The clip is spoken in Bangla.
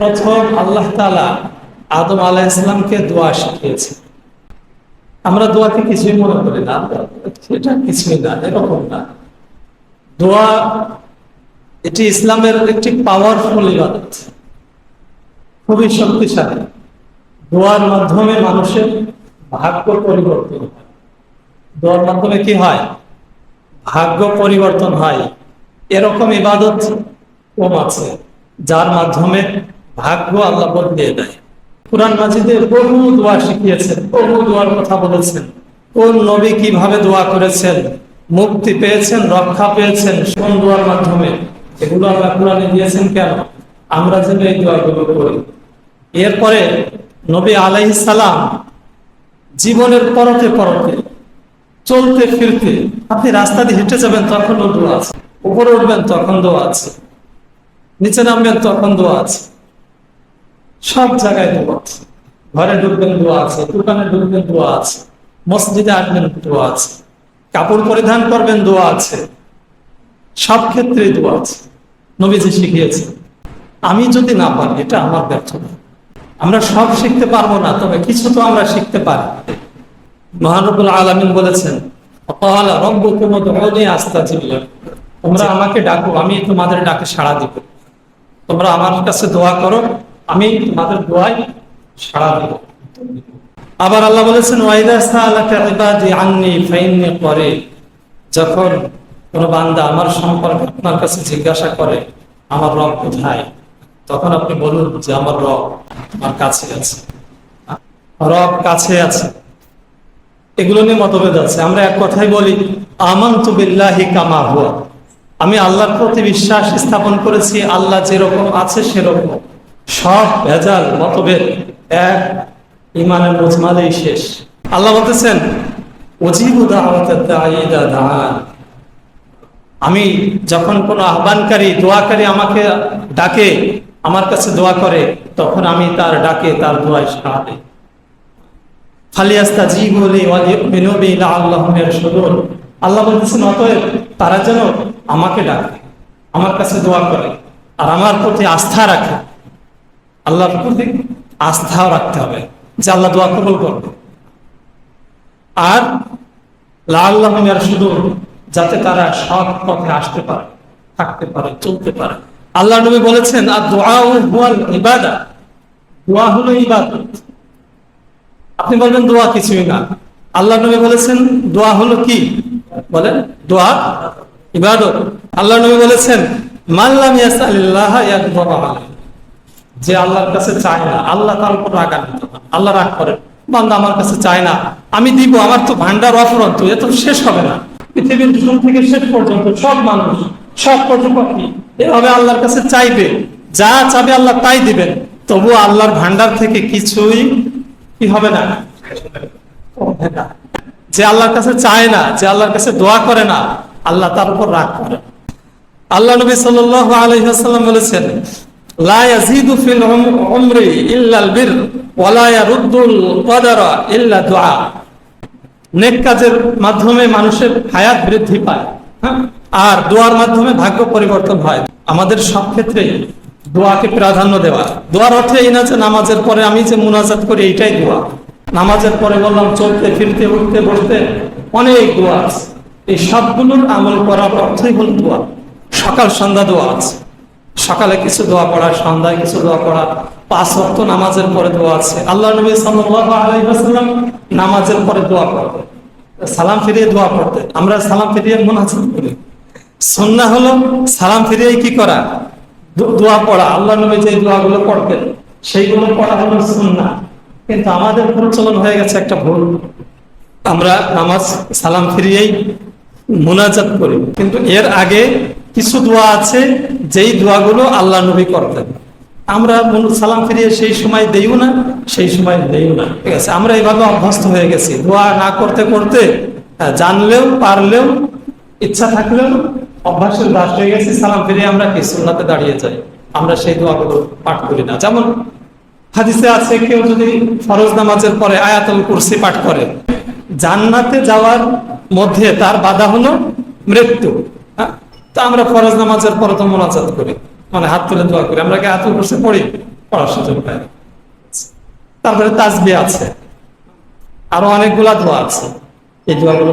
প্রথম আল্লাহ তালা আদম আলাহ ইসলামকে দোয়া শিখিয়েছে আমরা দোয়াকে কিছুই মনে করি না, সেটা কিছুই না, এরকম না। দোয়া এটি ইসলামের একটি পাওয়ারফুল ইবাদত। খুবই শক্তিশালী। দোয়ার মাধ্যমে মানুষের ভাগ্য পরিবর্তন হয়। দোয়ার মাধ্যমে কি হয়? ভাগ্য পরিবর্তন হয়। এরকম ইবাদত কম আছে, যার মাধ্যমে ভাগ্য আল্লাহ বদলিয়ে দেয়। কোরআন মাজিদে বহু দোয়া শিখিয়েছেন, বহু দোয়ার কথা বলেছেন। কোন নবী কীভাবে দোয়া করেছেন? মুক্তি পেয়েছেন, রক্ষা পেয়েছেন, কোন দোয়ার মাধ্যমে? এগুলো আল্লাহ কোরআনে দিয়েছেন কেন? আমরা যেন এই দোয়াগুলো করি এরপরে নবী আলাইহিস সালাম জীবনের পরতে পরতে, চলতে ফিরতে, আপনি রাস্তা দিয়ে হেঁটে যাবেন, তখনও দোয়া আছে। উপরে উঠবেন, তখন দোয়া আছে। নিচে নামবেন, তখন দোয়া আছে। সব জায়গায় দোয়া আছে। ঘরে ঢুকবেন, দোয়া আছে। দোকানে ঢুকবেন, দোয়া আছে। মসজিদে আসবেন, দোয়া আছে। কাপড় পরিধান করবেন, দোয়া আছে। সব ক্ষেত্রে দোয়া আছে। নবীজি শিখিয়েছে আমি যদি না পারি, এটা আমার ব্যর্থতা। আমরা সব শিখতে পারব না, তবে কিছু তো আমরা শিখতে পারি। মহানবুল আলমিন বলেছেন, "অকালা রব্বুকুম উদউনি আস্তাজিব লাকুম।" তোমরা আমাকে ডাকো, আমি তোমাদের ডাকে সাড়া দিব। তোমরা আমার কাছে দোয়া করো আমি তোমাদের দোয়ায় সাড়া দিব। আবার আল্লাহ বলেছেন ওয়াইদা সাআলাকা ইবাদি আন্নি ফাইন্নি করে যখন কোন বান্দা আমার সম্পর্কে আপনার কাছে জিজ্ঞাসা করে, আমার রব কোথায়? তখন আপনি বলুন যে, আমার রব আমার কাছে আছে। রব কাছে আছে। এগুলো নিয়ে মতভেদ আছে। আমরা এক কথাই বলি আমান আমান্তু বিল্লাহি কামা হুয়া। আমি আল্লাহর প্রতি বিশ্বাস স্থাপন করেছি, আল্লাহ যেরকম আছে সেরকম। সব ভেজাল, মতভেদ, এক, ইমানের মুজমালেই শেষ। আল্লাহ বলতেছেন আমি যখন কোনো আহ্বানকারী, দোয়াকারী আমাকে ডাকে, আমার কাছে দোয়া করে, তখন আমি তার ডাকে তার দোয়ায় জি আল্লাহ বলতেছেন, অতএব তারা যেন আমাকে ডাকে, আমার কাছে দোয়া করে, আর আমার প্রতি আস্থা রাখে। আল্লাহর প্রতি আস্থাও রাখতে হবে যে আল্লাহ দোয়া কবুল করবে। আর লাল্লাহমের সুদূর, যাতে তারা সৎ পথে আসতে পারে, থাকতে পারে, চলতে পারে। আল্লাহ নবী বলেছেন, আর দোয়া হুয়াল ইবাদা। দোয়া হলো ইবাদত। আপনি বলবেন, দোয়া কিছুই না। আল্লাহ নবী বলেছেন, দোয়া হলো কি? বলেন, দোয়া ইবাদত। আল্লাহ নবী বলেছেন মাল্লাম ইয়াসালিল্লাহ ইয়াকদাবা আলাইহি। যে আল্লাহর কাছে চায় না, আল্লাহ তার উপর হন। আল্লাহ রাগ করেন, বান্দা আমার কাছে চায় না, আমি দিব, আমার তো ভান্ডার অফরন্ত, এ তো শেষ হবে না পৃথিবীর শুরু থেকে শেষ পর্যন্ত সব মানুষ, সব পশু পাখি এভাবে আল্লাহর কাছে চাইবে, যা চাবে আল্লাহ তাই দিবেন তবু আল্লাহর ভান্ডার থেকে কিছুই কি হবে না। যে আল্লাহর কাছে চায় না, যে আল্লাহর কাছে দোয়া করে না, আল্লাহ তার উপর রাগ করে আল্লাহ নবী সাল্লাল্লাহু আলাইহি ওয়াসাল্লাম বলেছেন নেক কাজের মাধ্যমে মানুষের হায়াত বৃদ্ধি পায় হ্যাঁ? আর দোয়ার মাধ্যমে ভাগ্য পরিবর্তন হয়। আমাদের সব ক্ষেত্রে দোয়াকে প্রাধান্য দেওয়া। দোয়ার অর্থে এই না যে নামাজের পরে আমি যে মুনাজাত করি, এইটাই দোয়া। নামাজের পরে বললাম, চলতে, ফিরতে, উঠতে, বসতে অনেক দোয়া আছে। এই সবগুলোর আমল করার অর্থই হল দোয়া। সকাল, সন্ধ্যা দোয়া আছে। সকালে কিছু দোয়া পড়া, সন্ধ্যায় কিছু দোয়া পড়া, পাঁচ ওয়াক্ত নামাজের পরে দোয়া আছে। আল্লাহ নবী ওয়াসাল্লাম নামাজের পরে দোয়া করতেন। সালাম ফিরিয়ে দোয়া করতেন। আমরা সালাম ফিরিয়ে মুনাজাত করি। সুন্নাহ হলো সালাম ফিরিয়ে কি করা? দোয়া পড়া। আল্লাহ নবী যে দোয়াগুলো পড়তেন, সেইগুলো পড়া হলো সুন্নাহ। কিন্তু আমাদের প্রচলন হয়ে গেছে একটা ভুল। আমরা নামাজ সালাম ফিরিয়েই মোনাজাত করি। কিন্তু এর আগে কিছু দোয়া আছে, যেই দোয়াগুলো আল্লাহ নবী করতেন। আমরা সালাম ফিরিয়ে সেই সময় দেইও না, সেই সময় দেইও না। ঠিক আছে, আমরা এইভাবে অভ্যস্ত হয়ে গেছি। দোয়া না করতে করতে জানলেও, পারলেও, ইচ্ছা থাকলেও অভ্যাসের দাস হয়ে গেছি, সালাম ফিরিয়ে আমরা কি সুন্নাতে দাঁড়িয়ে যাই। আমরা সেই দোয়াগুলো পাঠ করি না। যেমন হাদিসে আছে, কেউ যদি ফরজ নামাজের পরে আয়াতুল কুরসি পাঠ করে, জান্নাতে যাওয়ার মধ্যে তার বাধা হলো মৃত্যু? তো আমরা ফরজ নামাজের পরে তো মোনাজাত করি। মানে হাত তুলে দোয়া করি। আমরা হাত উপসে পড়ি? পড়ার সুযোগ পাই তারপরে তাজবি আছে। আরও অনেকগুলা দোয়া আছে। এই দোয়াগুলো